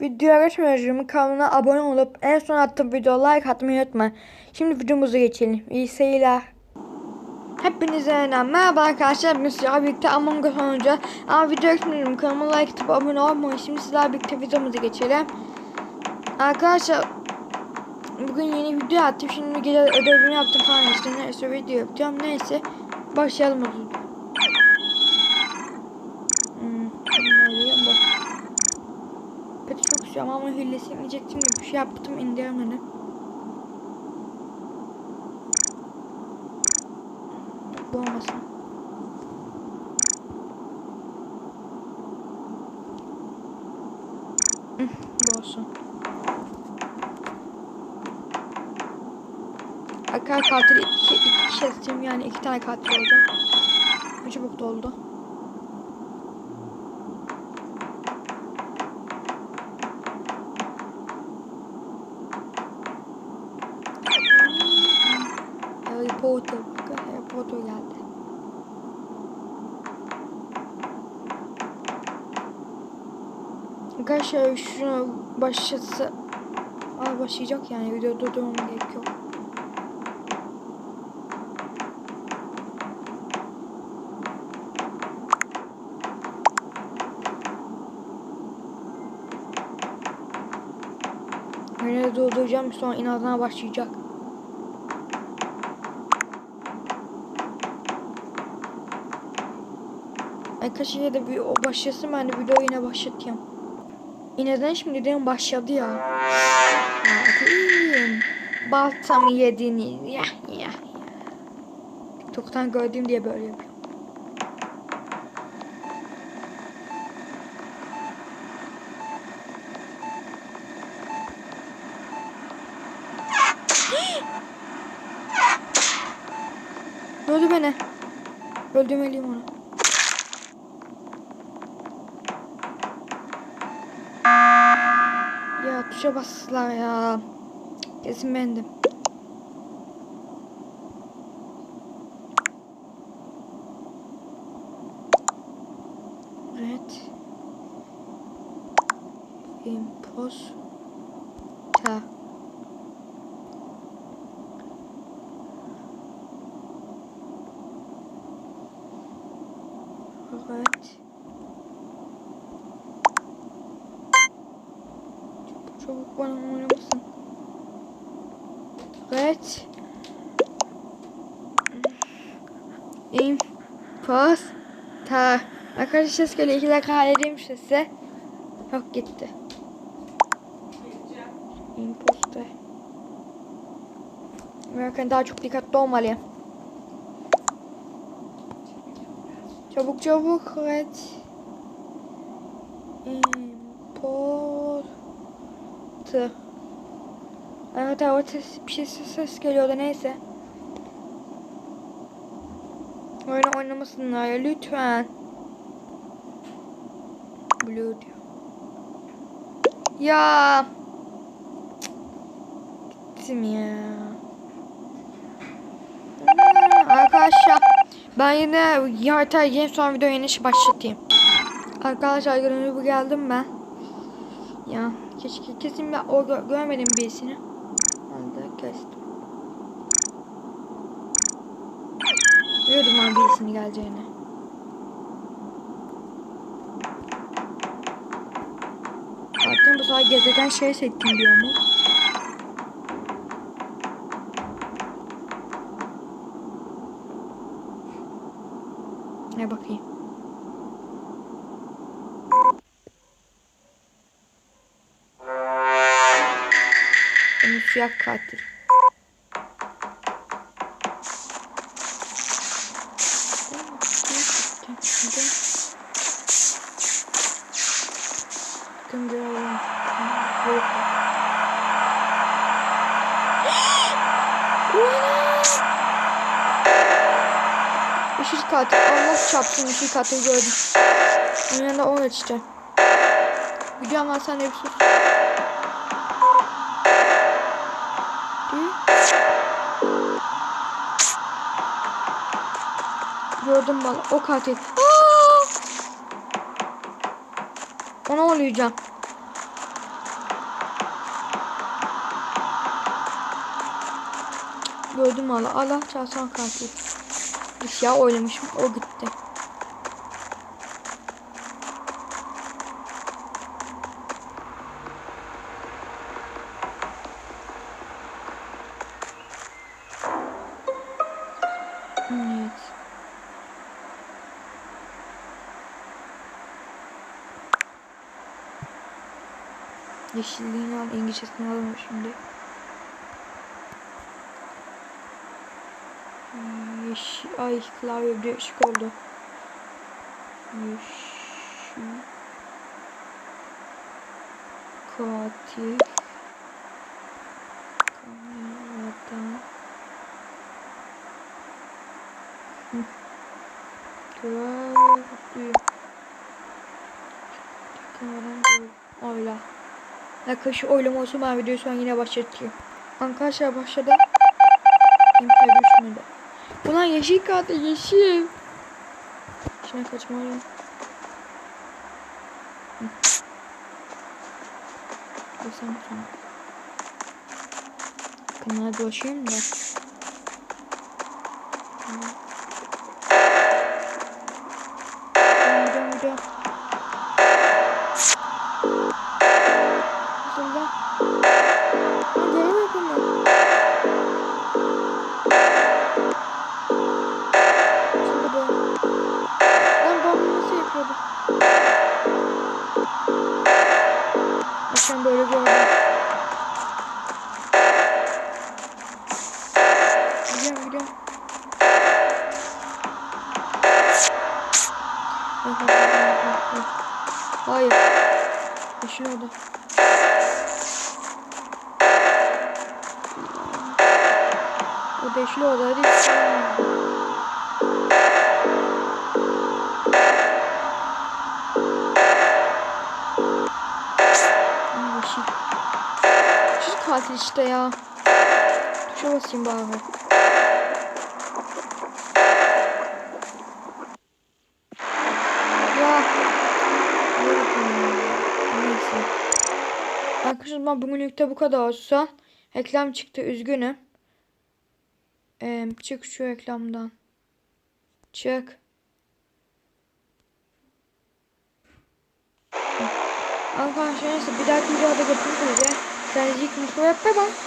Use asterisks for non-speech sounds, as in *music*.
Videoya geçmeden önce kanalına abone olup en son attığım videoya like atmayı unutma. Şimdi videomuza geçelim. İyi seyirler. Hepinize yeniden merhaba arkadaşlar. Bugün sizlerle birlikte Among Us oynayacağız. Ama videoya geçmeden kanalıma like atıp abone olmayı. Şimdi sizlerle birlikte videomuza geçelim. Arkadaşlar bugün yeni video attım. Şimdi gece ödevimi yaptım falan işte. Neyse video yapacağım. Neyse başlayalım o zaman. Güzel ama hillesi inecektim bir şey yaptım indiremedim. Bu olmasın. Bu olsun. Akar katil iki, iki seçtim yani iki tane katil. Ne çabuk doldu. Arkadaşlar şunu başlatsa Aa, başlayacak yani video durdurmam gerek yok. De durduracağım sonra inadına başlayacak. Arkadaşlar da bir o başlasın ben de videoyu yine başlatayım. İnadına şimdi diyorum başladı ya. Hadi. Baltamı yediniz. Ya ya. TikTok'tan gördüğüm diye böyle yapıyorum. *gasps* Öldü beni. Öldürmeliyim onu. Ya tuşa bastılar ya. Kesin bendim. Evet. Imposter. Evet. Çabuk bana oynamasın. Evet. Imposter. Arkadaşlar ses geliyor. İki dakika halledeyim sesi. Yok gitti. Imposter. Bakın daha çok dikkatli olmalıyım. Çabuk çabuk evet. Imposter. Evet evet ses, bir şey ses, geliyordu neyse. Oyunu oynamasınlar ya lütfen. Blue diyor. Ya. Gittim ya. Arkadaşlar ben yine harita yeni son video yeni başlatayım. Arkadaşlar görünür bu geldim ben. Ya keşke kesin ben o gö görmedim birisini. De kestim. Biliyordum ben birisini geleceğini. Zaten bu sefer gezegen şey seçtim diyor mu? Ne bakayım. Siyah katil. *gasps* Işık katil. Allah çarpsın ışık katil gördüm. Onun yanında onu açacağım. Gücüm var sen de bir sus. Gördüm bak o katil. Aa! Ona oynayacağım. Gördüm hala. Allah çalsan katil. Bir şey oynamışım. O gitti. Yeşilliğini al, İngilizcesini alalım şimdi. Yeşil, ay klavye değişik oldu. Yeşil. Katil. Kameradan. *laughs* Gördüm. Kameradan. Oyla. Arkadaşlar oylama olsun ben videoyu sonra yine başlatayım. Arkadaşlar başladı. Kaydı düşmedi. Ulan yeşil kaldı yeşil. İçine kaçmalıyım. Sonra. Kanala dolaşayım da. Bak, bak. Hayır. Yeşil oldu. O hiç sevmiyorum. Ay, yeşil. Yeşil katil işte ya. Tuşa basayım bari. Ya. Ne yapayım ya? Neyse. Arkadaşlar bugünlükte bu kadar olsun. Reklam çıktı üzgünüm. Ee, çık şu reklamdan. Çık. Arkadaşlar neyse bir dahaki videoda görüşmek üzere. Kendinize iyi bakın. Bye bye.